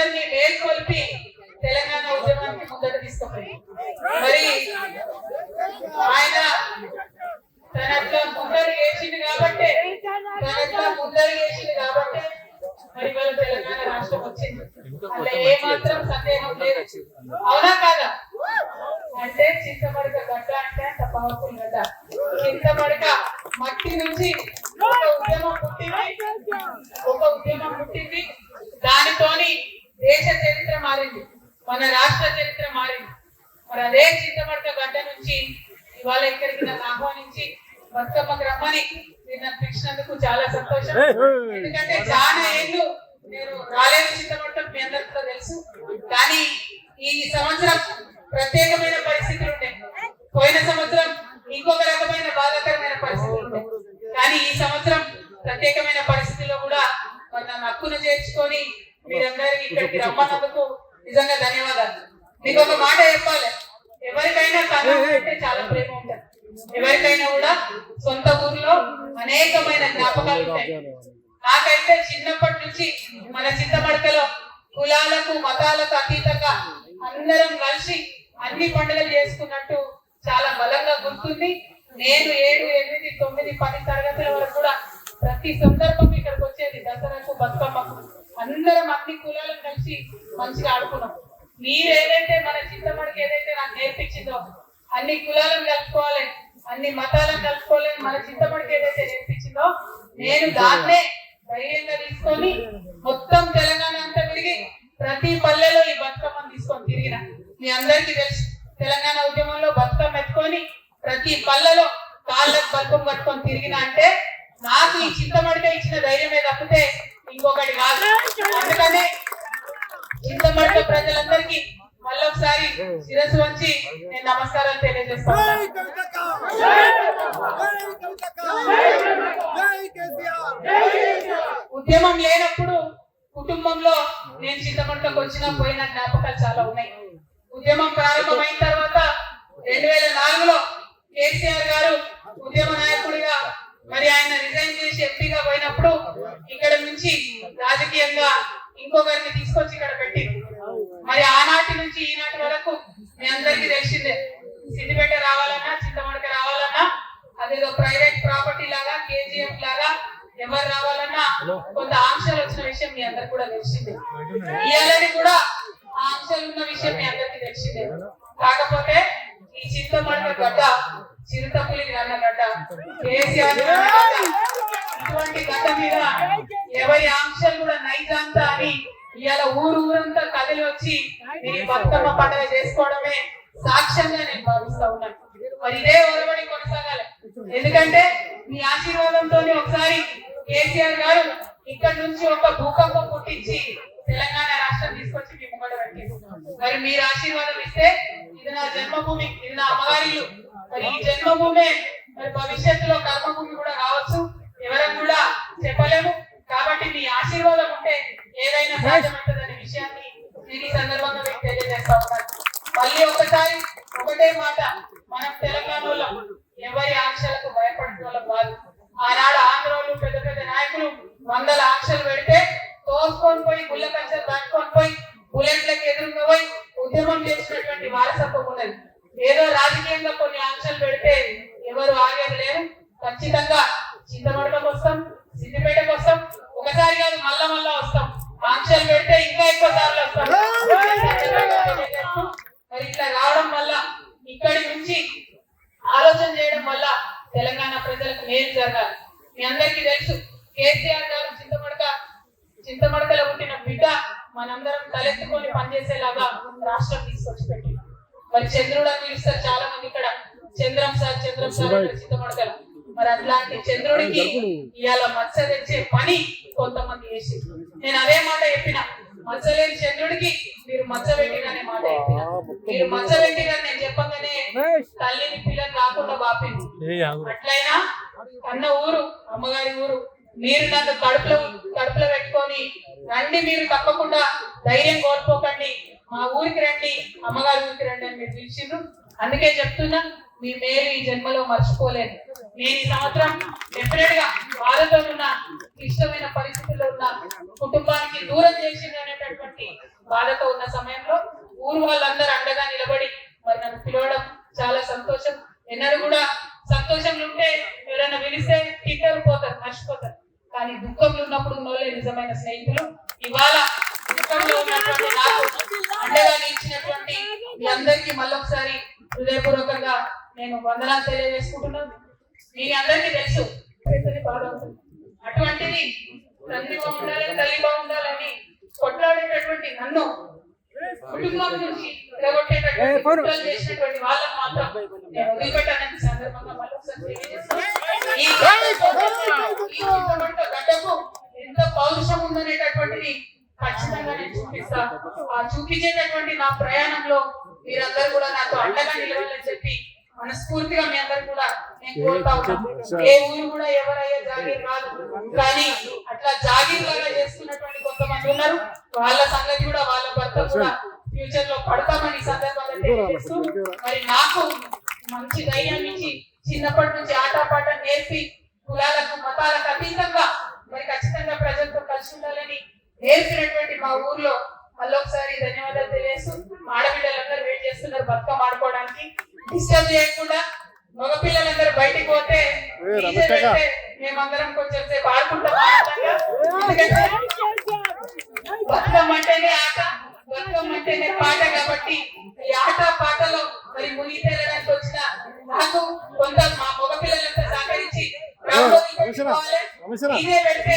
అందరినీ మేల్కొల్పి తెలంగాణ ఉద్యమానికి ముందర తీసుకుపోయి. మరి ఆయన తనట్లా ముందరు చేసింది కాబట్టి తనట్లా ముందరు చేసింది కాబట్టి మరి వాళ్ళ తెలంగాణ రాష్ట్రం వచ్చింది. అలా ఏ మాత్రం సందేహం లేదు. అవునా కాదా? అంటే చింతమడక గడ్డ అంటే అంత పవర్ఫుల్ గడ్డ. చింతమడక మట్టి నుంచి ఒక ఉద్యమం పుట్టింది. ఒక ఉద్యమం పుట్టింది. దానితోని దేశ చరిత్ర మారింది మన రాష్ట్ర చరిత్ర మారింది. మరి అదే చింతమడక గడ్డ నుంచి ఇవాళ ఇక్కడికి నన్ను ఆహ్వానించి బతుకమ్మకి రమ్మని నన్ను పిలిచినందుకు చాలా సంతోషం. ఎందుకంటే చాలా ఏళ్ళు నేను రాలేదు చింతమడక మీ అందరికీ కూడా తెలుసు. కానీ ఈ సంవత్సరం ప్రత్యేకమైన పరిస్థితులు ఉన్నాయి పోయిన సంవత్సరం ఇంకొక రకమైన బాధాకరమైన పరిస్థితులు ఉన్నాయి కానీ ఈ సంవత్సరం ప్రత్యేకమైన పరిస్థితుల్లో కూడా మరి నన్ను హక్కును చేర్చుకొని మీరందరికీ ఇక్కడికి రమ్మన్నందుకు నిజంగా ధన్యవాదాలు. మీకు ఒక మాట చెప్పాలి. ఎవరికైనా కర్ణం అంటే చాలా ప్రేమ ఉంటుంది. ఎవరికైనా కూడా సొంత ఊర్లో అనేకమైన జ్ఞాపకాలు ఉంటాయి. నాకైతే చిన్నప్పటి నుంచి మన చింతమడకలో కులాలకు మతాలకు అతీతంగా అందరం కలిసి అన్ని పండుగలు చేసుకున్నట్టు చాలా బలంగా గుర్తుంది. నేను ఏడు ఎనిమిది తొమ్మిది పది తరగతుల వరకు కూడా ప్రతి సందర్భం ఇక్కడికి వచ్చేది దసరాకు బతుకమ్మకు. అందరం అన్ని కులాలను కలిసి మంచిగా ఆడుకున్నాం. మీరు ఏదైతే మన చింతమడికి ఏదైతే నాకు నేర్పించిందో అన్ని కులాలను కలుపుకోవాలి అన్ని మతాలను కలుపుకోవాలి మన చింతమడికి ఏదైతే నేర్పించిందో నేను దాన్నే ధైర్యంగా తీసుకొని మొత్తం తెలంగాణ అంతా తిరిగి ప్రతి పల్లెలో ఈ బతుకమ్మను తీసుకొని తిరిగిన. మీ అందరికీ తెలుసు తెలంగాణ ఉద్యమంలో బతుకమ్మ ఎత్తుకొని ప్రతి పల్లెలో కాళ్ళకు బతుకమ్మ కట్టుకొని తిరిగిన అంటే నాకు ఈ చింతమడిక ఇచ్చిన ధైర్యమే తప్పితే ఇంకొకటి కాదు. అందుకనే చింతమడక ప్రజలందరికీ మళ్ళొకసారి శిరస్సు వంచి నేను నమస్కారాలు తెలియజేస్తాను ఉద్యమం లేనప్పుడు కుటుంబంలో నేను చింతమడకకు వచ్చిన పోయిన జ్ఞాపకాలు చాలా ఉన్నాయి. ఉద్యమం ప్రారంభమైన తర్వాత రెండు వేల నాలుగులో కేసీఆర్ గారు ఉద్యమ నాయకుడిగా మరి ఆయన రిజైన్ చేసి పోయినప్పుడు ఇక్కడ నుంచి రాజకీయంగా ఇంకొకరిని తీసుకొచ్చి ఇక్కడ పెట్టి మరి ఆనాటి నుంచి ఈనాటి వరకు మీ అందరికీ తెలిసిందే. సిద్దిపేట రావాలన్నా చింతమడక రావాలన్నా అదేదో ప్రైవేట్ ప్రాపర్టీ లాగా కేజీఎం లాగా ఎవరు రావాలన్నా కొంత ఆంక్షలు వచ్చిన విషయం మీ అందరికి కూడా తెలిసిందే. ఇయాలని కూడా ఆ ఆంక్షలు ఉన్న విషయం మీ అందరికి తెలిసిందే. కాకపోతే ఈ చింతమడక గడ్డ చిరుతపులికి నన్న గడ్డ కేసీఆర్ అటువంటి నన్న మీద ఎవరి ఆంక్షలు కూడా నైజాంతా అని ఇవాళ ఊరు ఊరంతా కదిలి వచ్చి ఈ బతుకమ్మ పండుగ చేసుకోవడమే సాక్ష్యంగా నేను భావిస్తా ఉన్నాను. మరి ఇదే ఒరబడి కొనసాగాలి. ఎందుకంటే మీ ఆశీర్వాదంతో ఒకసారి కేసీఆర్ గారు ఇక్కడ నుంచి ఒక భూకంపం పుట్టించి తెలంగాణ రాష్ట్రం తీసుకొచ్చి మీ ముంగట మరి మీరు ఆశీర్వాదం ఇస్తే ఇది నా జన్మభూమి ఇది నా అమ్మగారిలు మరి ఈ జన్మభూమే మరి భవిష్యత్తులో కర్మభూమి కూడా కావచ్చు ఎవరం కూడా చెప్పలేము. కాబట్టి మీ ఆశీర్వాదం ఉంటే ఏదైనా సాధ్యమవుతుందనే విషయాన్ని నేను ఈ సందర్భంగా మీకు తెలియజేస్తా ఉన్నాను. మళ్ళీ ఒకసారి ఒకటే మాట మనం తెలంగాణలో ఎవరి ఆంక్షలకు భయపడిన వాళ్ళం కాదు. ఆనాడు ఆంధ్రోలు పెద్ద పెద్ద నాయకులు వందల ఆంక్షలు పెడితే తోసుకొని పోయి గుళ్ళ కంచెలు దాటుకొని పోయి బుల్లెట్లకు ఎదురుగా పోయి ఉద్యమం చేసినటువంటి వారసత్వం ఉన్నది. ఏదో రాజకీయంగా కొన్ని ఆంక్షలు పెడితే ఎవరు ఆగేది లేరు. ఖచ్చితంగా చింతమడకకు వస్తాం సిద్దిపేటకు వస్తాం ఒకసారి కాదు మళ్ళా మళ్ళా వస్తాం ఆంక్షలు పెడితే ఇంకా ఎక్కువ సార్లు వస్తాం మరి ఇట్లా రావడం వల్ల ఇక్కడి నుంచి ఆలోచన చేయడం వల్ల తెలంగాణ ప్రజలకు మేలు జరగాలి మీ అందరికీ తెలుసు కేసీఆర్ గారు చింతమడక చింతమడకలో పుట్టిన బిడ్డ మనందరం తలెత్తుకొని పనిచేసేలాగా రాష్ట్రం తీసుకొచ్చి పెట్టి మరి చంద్రుడు అని పిలుస్తారు చాలా మంది ఇక్కడ. చంద్రం సార్ చంద్రం సార్ చింతమడకల మరి అట్లాంటి చంద్రుడికి ఇవాళ మచ్చ తెచ్చే పని కొంతమంది చేసి నేను అదే మాట చెప్పిన. మచ్చలేని చంద్రుడికి మీరు మచ్చ పెట్టిరనే మాట చెప్పిన. మీరు మచ్చ పెట్టిరని నేను చెప్పగానే తల్లిని పిల్లని కాకుండా బాపింది అట్లయినా అన్న ఊరు అమ్మగారి ఊరు మీరు నన్ను కడుపులో కడుపులో రండి మీరు తప్పకుండా ధైర్యం కోల్పోకండి. మా ఊరికి రండి అమ్మగారి ఊరికి రండి అని మీరు పిలిచిండ్రు. అందుకే చెప్తున్నా మీ మేలు ఈ జన్మలో మర్చిపోలేను. నేను ఈ సంవత్సరం డెఫినెట్గా బాధతో ఉన్న ఇష్టమైన పరిస్థితుల్లో ఉన్న కుటుంబానికి దూరం చేసింది అనేటటువంటి బాధతో ఉన్న సమయంలో ఊరు వాళ్ళందరూ అండగా నిలబడి మరి నన్ను పిలవడం కానీ దుఃఖంలో ఉన్నప్పుడు ఉన్నోళ్ళే నిజమైన స్నేహితులు ఇవాళ దుఃఖంలో ఉన్నటువంటి నాకు అండగా నిలిచినటువంటి మీ అందరికీ మళ్ళొకసారి హృదయపూర్వకంగా నేను వందనాలు తెలియజేసుకుంటున్నాను మీ అందరికీ తెలుసు అటువంటిది తండ్రి బాగుండాలి తల్లి బాగుండాలని కొట్లాడేటటువంటి నన్ను కుటుంబం నుంచి విడగొట్టేటటువంటి కుట్రలు చేసినటువంటి వాళ్ళని మాత్రం నేను వదిలిపెట్టానని సందర్భంగా మళ్ళొకసారి తెలియజేస్తున్నాను. పౌరుషం ఉందనేటటువంటిది ఖచ్చితంగా నేను చూపిస్తా. ఆ చూపించేటటువంటి నా ప్రయాణంలో మీరందరూ కూడా నాకు అండగా నిలవాలని చెప్పి మనస్ఫూర్తిగా మీ అందరు కూడా నేను కోరుతా ఉన్నాను. ఏ ఊరు కూడా ఎవరయ్యా జాగీర్ రాదు కానీ అట్లా జాగీర్ లాగా చేసుకున్నటువంటి కొంతమంది ఉన్నారు. వాళ్ళ సంగతి కూడా వాళ్ళ భర్త కూడా ఫ్యూచర్లో పడతామని ఈ సందర్భంగా తెలియజేస్తూ మరి నాకు మంచి ధైర్యం ఇచ్చి చిన్నప్పటి నుంచి ఆటపాట నేర్పి కులాలకు మతాలకు అతీతంగా నేర్పినటువంటి మా ఊర్లో మళ్ళొకసారి ధన్యవాదాలు తెలియజేస్తూ ఆడపిల్లలందరూ వెయిట్ చేస్తున్నారు బతుకమ్మ ఆడుకోవడానికి. డిస్టర్బ్ చేయకుండా మగపిల్లలందరూ బయటికి పోతే మేమందరం కొంచెం సేపు ఆడుకుంటాం అంటేనే ఆట బతుకమ్మ అంటేనే పాట కాబట్టి ఈ ఆట పాటలో మరి మునిగి తేలడానికి వచ్చిన నాకు కొంత మా మగ పిల్లలంతా సహకరించి. ఇదే పెడితే